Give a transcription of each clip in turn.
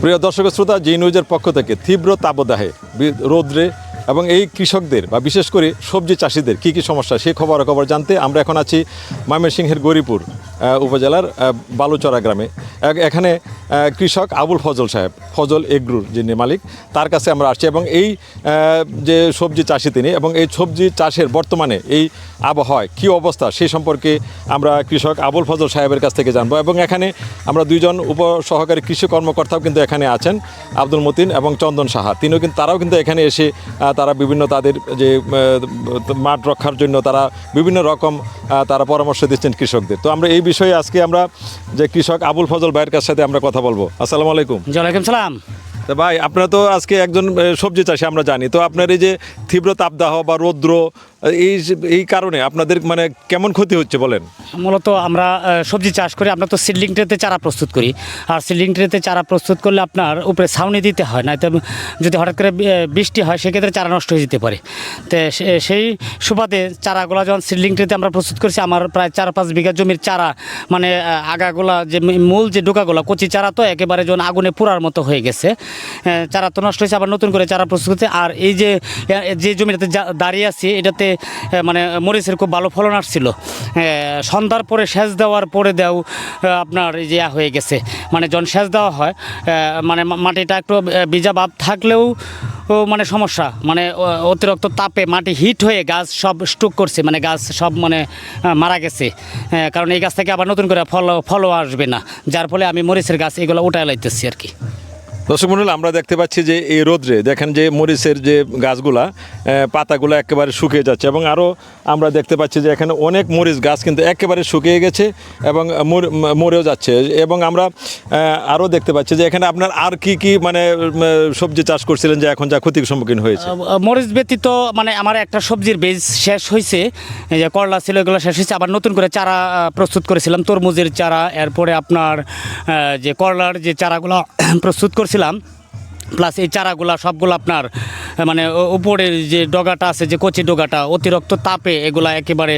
প্রিয় দর্শক শ্রোতা জি নিউজের পক্ষ থেকে তীব্র তাপদাহে রোদ্রে এবং এই কৃষকদের বা বিশেষ করে সবজি চাষিদের কি কি সমস্যা সেই খবর জানতে আমরা এখন আছি ময়মনসিংহের গরিপুর উপজেলার বালুচরা গ্রামে। এখানে কৃষক আবুল ফজল সাহেব, ফজল এগ্রুর যিনি মালিক, তার কাছে আমরা আসছি এবং এই যে সবজি চাষি তিনি এবং এই সবজি চাষের বর্তমানে এই আবহাওয়ায় কী অবস্থা সেই সম্পর্কে আমরা কৃষক আবুল ফজল সাহেবের কাছ থেকে জানব এবং এখানে আমরা দুইজন উপ সহকারী কৃষি কর্মকর্তাও কিন্তু এখানে আছেন, আব্দুল মতিন এবং চন্দন সাহা। তিনিও কিন্তু, তারাও কিন্তু এখানে এসে তারা বিভিন্ন তাদের যে মাঠ রক্ষার জন্য তারা বিভিন্ন রকম তারা পরামর্শ দিচ্ছেন কৃষকদের। তো আমরা এই বিষয়ে আজকে আমরা যে কৃষক আবুল ফজল ভাইয়ের কাছ সাথে আমরা কথা বলব। আসসালাম আলাইকুম। ওয়ালাইকুম সালাম। তা ভাই আপনারা তো আজকে একজন সবজি চাষি আমরা জানি। তো আপনার এই যে তীব্র তাপদাহ বা রৌদ্র এই এই কারণে আপনাদের মানে কেমন ক্ষতি হচ্ছে বলেন? মূলত আমরা সবজি চাষ করি, আমরা তো সিডলিং ট্রেতে চারা প্রস্তুত করি। আর সিডলিং ট্রেতে চারা প্রস্তুত করলে আপনার উপরে ছাউনি দিতে হয় না তো যদি হঠাৎ করে বৃষ্টি হয়, সেক্ষেত্রে চারা নষ্ট হয়ে যেতে পারে। তো সেই সুবাদে চারাগুলা যখন সিডলিং ট্রেতে আমরা প্রস্তুত করছি, আমার প্রায় চার পাঁচ বিঘা জমির চারা মানে আগাগুলা যে মূল যে ডোকাগুলো, কচি চারা তো একেবারে যখন আগুনে পুরার মতো হয়ে গেছে চারা তো নষ্ট হয়েছে, আবার নতুন করে চারা প্রস্তুত করতে। আর এই যে যে জমিটাতে দাঁড়িয়ে আছি, এটাতে মানে মরিচের খুব ভালো ফলন আসছিল। সন্ধ্যার পরে সেচ দেওয়ার পরে দেও আপনার ইয়া হয়ে গেছে। মানে যখন সেচ দেওয়া হয় মানে মাটিটা একটু ভিজা ভাব থাকলেও মানে সমস্যা। মানে অতিরিক্ত তাপে মাটি হিট হয়ে গাছ সব স্টক করছে মানে গাছ সব মানে মারা গেছে। কারণ এই গাছ থেকে আবার নতুন করে ফল, ফলও আসবে না। যার ফলে আমি মরিচের গাছ এগুলো উঠায় লাইতেছি আর কি। দর্শক মন্ডল, আমরা দেখতে পাচ্ছি যে এই রোদ্রে, দেখেন যে মরিচের যে গাছগুলা পাতাগুলো একেবারে শুকিয়ে যাচ্ছে এবং আরও আমরা দেখতে পাচ্ছি যে এখানে অনেক মরিচ গাছ কিন্তু একেবারে শুকিয়ে গেছে এবং মরেও যাচ্ছে এবং আমরা আরও দেখতে পাচ্ছি যে এখানে আপনার আর কি কি মানে সবজি চাষ করছিলেন যে এখন যা ক্ষতির সম্মুখীন হয়েছে? মরিচ ব্যতীত মানে আমার একটা সবজির বীজ শেষ হয়েছে যে করলা ছিল এগুলো শেষ হয়েছে আবার নতুন করে চারা প্রস্তুত করেছিলাম, তরমুজের চারা, এরপরে আপনার যে করলার যে চারাগুলো, প্রস্তুত করছিলাম। প্লাস এই চারাগুলা সবগুলো আপনার মানে উপরের যে ডগাটা আছে, যে কচি ডগাটা, অতিরিক্ত তাপে এগুলা একেবারে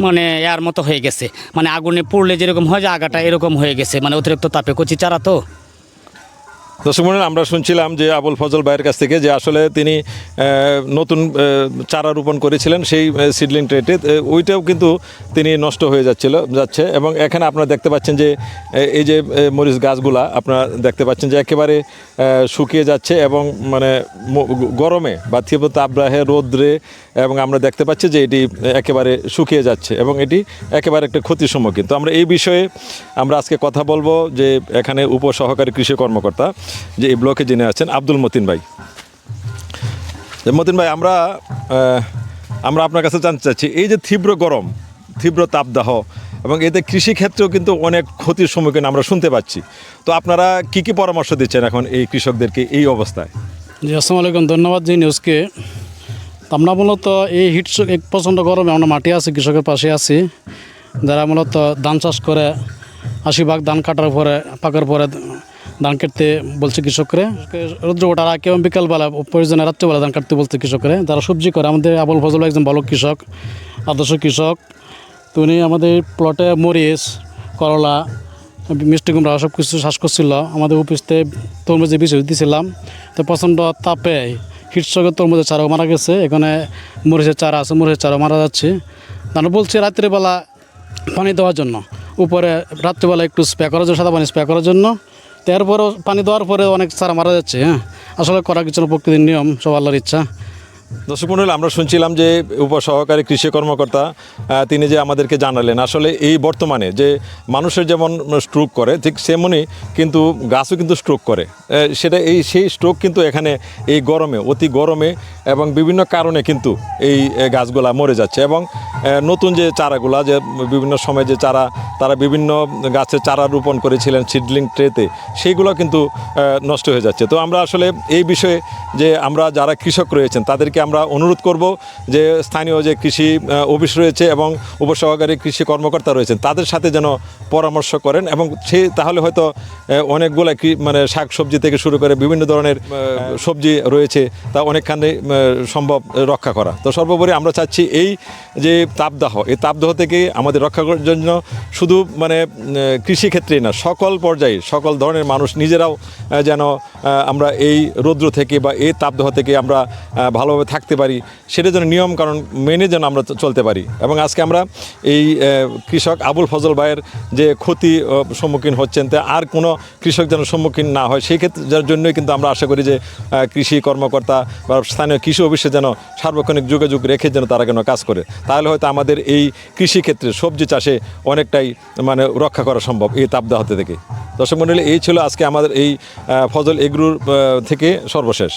মানে এর মতো হয়ে গেছে। মানে আগুনে পুড়লে যেরকম হয় যে আগাটা এরকম হয়ে গেছে। মানে অতিরিক্ত তাপে। কচি চারা তো? দর্শক মন্ডল, আমরা শুনছিলাম যে আবুল ফজল ভাইয়ের কাছ থেকে যে আসলে তিনি নতুন চারা রোপণ করেছিলেন সেই সিডলিং ট্রেটে ওইটাও কিন্তু তিনি নষ্ট হয়ে যাচ্ছিল, যাচ্ছে। এবং এখানে আপনারা দেখতে পাচ্ছেন যে এই যে মরিচ গাছগুলা, আপনারা দেখতে পাচ্ছেন যে একেবারে শুকিয়ে যাচ্ছে এবং মানে গরমে বা তীব্র তাপদাহে রোদ্রে এবং আমরা দেখতে পাচ্ছি যে এটি একেবারে শুকিয়ে যাচ্ছে এবং এটি একেবারে একটা ক্ষতির সম্মুখীন। তো আমরা এই বিষয়ে আমরা আজকে কথা বলব যে এখানে উপসহকারী কৃষি কর্মকর্তা যে এই ব্লকে যিনি আছেন আব্দুল মতিন ভাই। মতিন ভাই, আমরা আমরা আপনার কাছে জানতে চাচ্ছি, এই যে তীব্র গরম, তীব্র তাপদাহ এবং এতে কৃষিক্ষেত্রেও কিন্তু অনেক ক্ষতির সম্মুখীন আমরা শুনতে পাচ্ছি। তো আপনারা কি কি পরামর্শ দিচ্ছেন এখন এই কৃষকদেরকে এই অবস্থায়? জি, আসসালামু আলাইকুম। ধন্যবাদ জি নিউজকে আমরা মূলত এই হিট প্রচণ্ড গরমে আমরা মাটি আছি, কৃষকের পাশে আছি, যারা মূলত ধান চাষ করে, আশি ভাগ ধান কাটার পরে, পাকার পরে ধান কাটতে বলছে কৃষকরে। রৌদ্র ওঠার আগে বিকালবেলা, প্রয়োজনে রাত্রিবেলা ধান কাটতে বলছে কৃষকরে। যারা সবজি করে, আমাদের আবুল ফজল একজন ভালো কৃষক, আদর্শ কৃষক তো আমাদের প্লটে মরিচ, করলা, মিষ্টি কুমড়া সব কিছু শ্বাস করছিল। আমাদের অফিসতে তরমুজের বিষয় দিয়েছিলাম তো প্রচণ্ড তাপে হিটসকে তরমুজের চারাও মারা গেছে। এখানে মরিচের চারা আছে, মরিচের চারাও মারা যাচ্ছে। তারা বলছে রাত্রিবেলা পানি দেওয়ার জন্য। উপরে রাত্রিবেলা একটু স্প্রে করার জন্য, সাদা পানি স্প্রে করার জন্য। তারপরেও পানি দেওয়ার পরে অনেক চারা মারা যাচ্ছে হ্যাঁ। আসলে করা কিছু প্রকৃতির নিয়ম, সব আল্লাহর ইচ্ছা। দর্শক মন্ডল, আমরা শুনছিলাম যে উপসহকারী কৃষি কর্মকর্তা তিনি যে আমাদেরকে জানালেন, আসলে এই বর্তমানে যে মানুষের যেমন স্ট্রোক করে, ঠিক সেমনই কিন্তু গাছও কিন্তু স্ট্রোক করে। সেটা এই সেই স্ট্রোক কিন্তু এখানে এই গরমে, অতি গরমে এবং বিভিন্ন কারণে কিন্তু এই গাছগুলা মরে যাচ্ছে এবং নতুন যে চারাগুলা, যে বিভিন্ন সময় যে চারা, তারা বিভিন্ন গাছের চারা রোপণ করেছিলেন সিডলিং ট্রেতে সেইগুলো কিন্তু নষ্ট হয়ে যাচ্ছে। তো আমরা আসলে এই বিষয়ে যে আমরা যারা কৃষক রয়েছেন, তাদেরকে আমরা অনুরোধ করব যে স্থানীয় যে কৃষি অফিস রয়েছে এবং উপসহকারী কৃষি কর্মকর্তা রয়েছেন, তাদের সাথে যেন পরামর্শ করেন এবং সে, তাহলে হয়তো অনেকগুলো কি মানে শাক সবজি থেকে শুরু করে বিভিন্ন ধরনের সবজি রয়েছে তা অনেকখানি সম্ভব রক্ষা করা। তো সর্বোপরি আমরা চাচ্ছি এই যে তাপদাহ এই তাপদাহ থেকে আমাদের রক্ষা করার জন্য শুধু মানে উম, কৃষি ক্ষেত্রেই না সকল পর্যায়ে সকল ধরনের মানুষ নিজেরাও যেন আমরা এই রৌদ্র থেকে বা এই তাপদাহ থেকে আমরা ভালোভাবে থাকতে পারি সেটা যেন নিয়ম কারণ মেনে যেন আমরা চলতে পারি। এবং আজকে আমরা এই কৃষক আবুল ফজল ভাইয়ের যে ক্ষতি সম্মুখীন হচ্ছেন তা আর কোনো কৃষক যেন সম্মুখীন না হয়, সেই ক্ষেত্রে যার জন্যই কিন্তু আমরা আশা করি যে কৃষি কর্মকর্তা বা স্থানীয় কৃষি অফিসে যেন সার্বক্ষণিক যোগাযোগ রেখে যেন তারা কেন কাজ করে। তাহলে হয়তো আমাদের এই কৃষি ক্ষেত্রে সবজি চাষে অনেকটাই মানে রক্ষা করা সম্ভব এই তাপদাহতে থেকে। দর্শক মন্ডলী, এই ছিল আজকে আমাদের এই ফজল এগ্রুর থেকে সর্বশেষ।